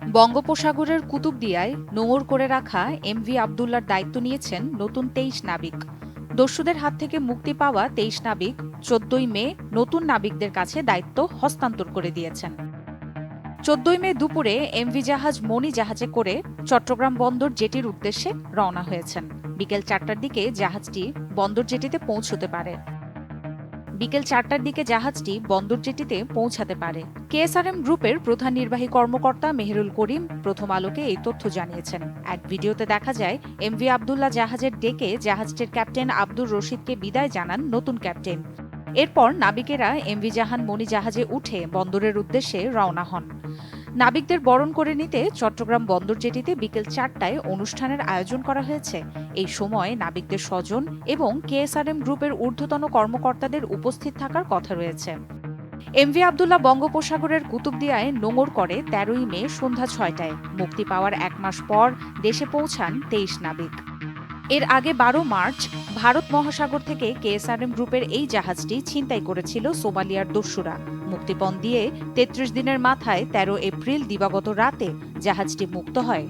বঙ্গোপসাগরের কুতুবদিয়ায় নোঙর করে রাখা এমভি আবদুল্লার দায়িত্ব নিয়েছেন নতুন তেইশ নাবিক। দস্যুদের হাত থেকে মুক্তি পাওয়া তেইশ নাবিক চোদ্দই মে নতুন নাবিকদের কাছে দায়িত্ব হস্তান্তর করে দিয়েছেন। চোদ্দই মে দুপুরে এমভি জাহাজ মণি জাহাজে করে চট্টগ্রাম বন্দর জেটির উদ্দেশ্যে রওনা হয়েছেন। বিকেল চারটার দিকে জাহাজটি বন্দর জেটিতে পৌঁছতে পারে। বিকেল চারটার দিকে জাহাজটি বন্দর জেটিতে পৌঁছাতে পারে। কেএসআরএম গ্রুপের প্রধান নির্বাহী কর্মকর্তা মেহেরুল করিম প্রথম আলোকে এই তথ্য জানিয়েছেন। এক ভিডিওতে দেখা যায়, এমভি আবদুল্লাহ জাহাজের ডেকে জাহাজটির ক্যাপ্টেন আব্দুর রশিদকে বিদায় জানান নতুন ক্যাপ্টেন। এরপর নাবিকেরা এমভি জাহান মনি জাহাজে উঠে বন্দরের উদ্দেশ্যে রওনা হন। নাবিকদের বরণ করে নিতে চট্টগ্রাম বন্দর জেটিতে বিকেল চারটায় অনুষ্ঠানের আয়োজন করা হয়েছে। এই সময় নাবিকদের স্বজন এবং কেএসআরএম গ্রুপের ঊর্ধ্বতন কর্মকর্তাদের উপস্থিত থাকার কথা রয়েছে। এমভি আবদুল্লাহ বঙ্গোপসাগরের কুতুবদিয়ায় নোঙর করে তেরোই মে সন্ধ্যা ছয়টায়। মুক্তি পাওয়ার এক মাস পর দেশে পৌঁছান তেইশ নাবিক। এর আগে বারো মার্চ ভারত মহাসাগর থেকে কেএসআরএম গ্রুপের এই জাহাজটি ছিনতাই করেছিল সোমালিয়ার দস্যুরা। মুক্তিপণ দিয়ে তেত্রিশ দিনের মাথায় তেরো এপ্রিল দিবাগত রাতে জাহাজটি মুক্ত হয়।